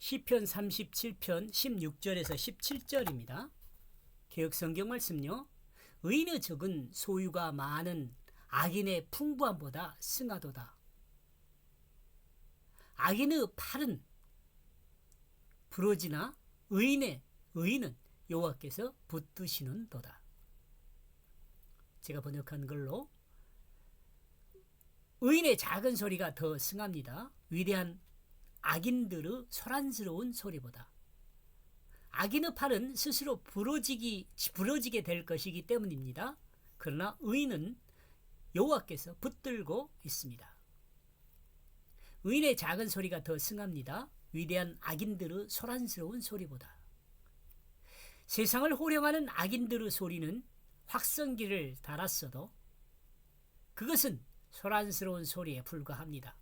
시편 37편 16절에서 17절입니다. 개혁 성경 말씀요. 의인의 적은 소유가 많은 악인의 풍부함보다 승하도다. 악인의 팔은 부러지나 의인의 의인은 여호와께서 붙드시는 도다. 제가 번역한 걸로 의인의 작은 소리가 더 승합니다. 위대한 악인들의 소란스러운 소리보다. 악인의 팔은 스스로 부러지기 부러지게 될 것이기 때문입니다. 그러나 의인은 여호와께서 붙들고 있습니다. 의인의 작은 소리가 더 승합니다. 위대한 악인들의 소란스러운 소리보다. 세상을 호령하는 악인들의 소리는 확성기를 달았어도 그것은 소란스러운 소리에 불과합니다.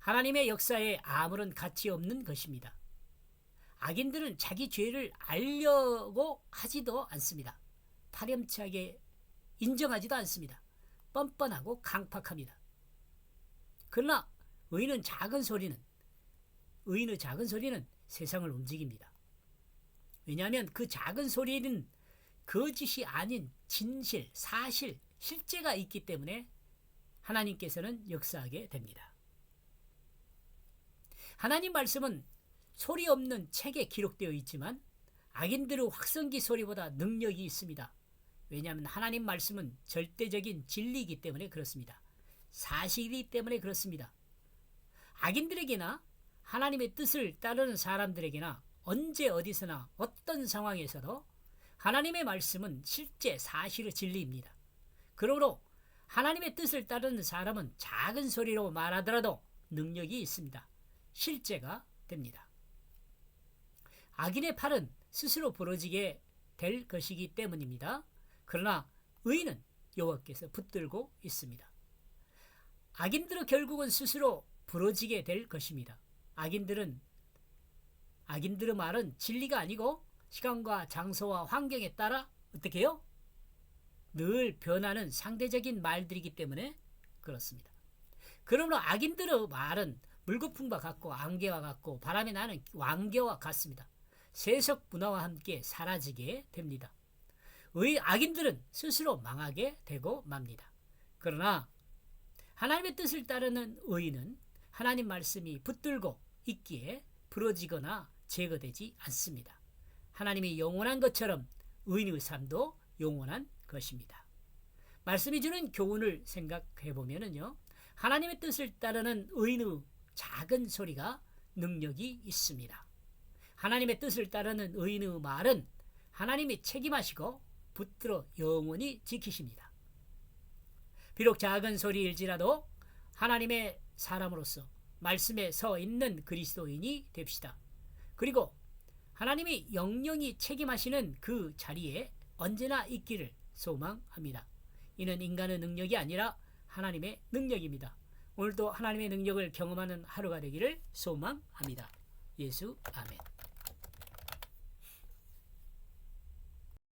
하나님의 역사에 아무런 가치 없는 것입니다. 악인들은 자기 죄를 알려고 하지도 않습니다. 파렴치하게 인정하지도 않습니다. 뻔뻔하고 강팍합니다. 그러나 의인은 작은 소리는 의인의 작은 소리는 세상을 움직입니다. 왜냐하면 그 작은 소리는 거짓이 아닌 진실, 사실, 실제가 있기 때문에 하나님께서는 역사하게 됩니다. 하나님 말씀은 소리 없는 책에 기록되어 있지만 악인들의 확성기 소리보다 능력이 있습니다. 왜냐하면 하나님 말씀은 절대적인 진리이기 때문에 그렇습니다. 사실이기 때문에 그렇습니다. 악인들에게나 하나님의 뜻을 따르는 사람들에게나 언제 어디서나 어떤 상황에서도 하나님의 말씀은 실제 사실의 진리입니다. 그러므로 하나님의 뜻을 따르는 사람은 작은 소리로 말하더라도 능력이 있습니다. 실제가 됩니다. 악인의 팔은 스스로 부러지게 될 것이기 때문입니다. 그러나 의인은 여호와께서 붙들고 있습니다. 악인들은 결국은 스스로 부러지게 될 것입니다. 악인들은 악인들의 말은 진리가 아니고 시간과 장소와 환경에 따라 어떻게 해요? 늘 변하는 상대적인 말들이기 때문에 그렇습니다. 그러므로 악인들의 말은 물거품과 같고 안개와 같고 바람에 나는 왕개와 같습니다. 세속 문화와 함께 사라지게 됩니다. 의 악인들은 스스로 망하게 되고 맙니다. 그러나 하나님의 뜻을 따르는 의인은 하나님 말씀이 붙들고 있기에 부러지거나 제거되지 않습니다. 하나님이 영원한 것처럼 의인의 삶도 영원한 것입니다. 말씀이 주는 교훈을 생각해 보면은요. 하나님의 뜻을 따르는 의인의 작은 소리가 능력이 있습니다. 하나님의 뜻을 따르는 의인의 말은 하나님이 책임하시고 붙들어 영원히 지키십니다. 비록 작은 소리일지라도 하나님의 사람으로서 말씀에 서 있는 그리스도인이 됩시다. 그리고 하나님이 영영이 책임하시는 그 자리에 언제나 있기를 소망합니다. 이는 인간의 능력이 아니라 하나님의 능력입니다. 오늘도 하나님의 능력을 경험하는 하루가 되기를 소망합니다. 예수 아멘.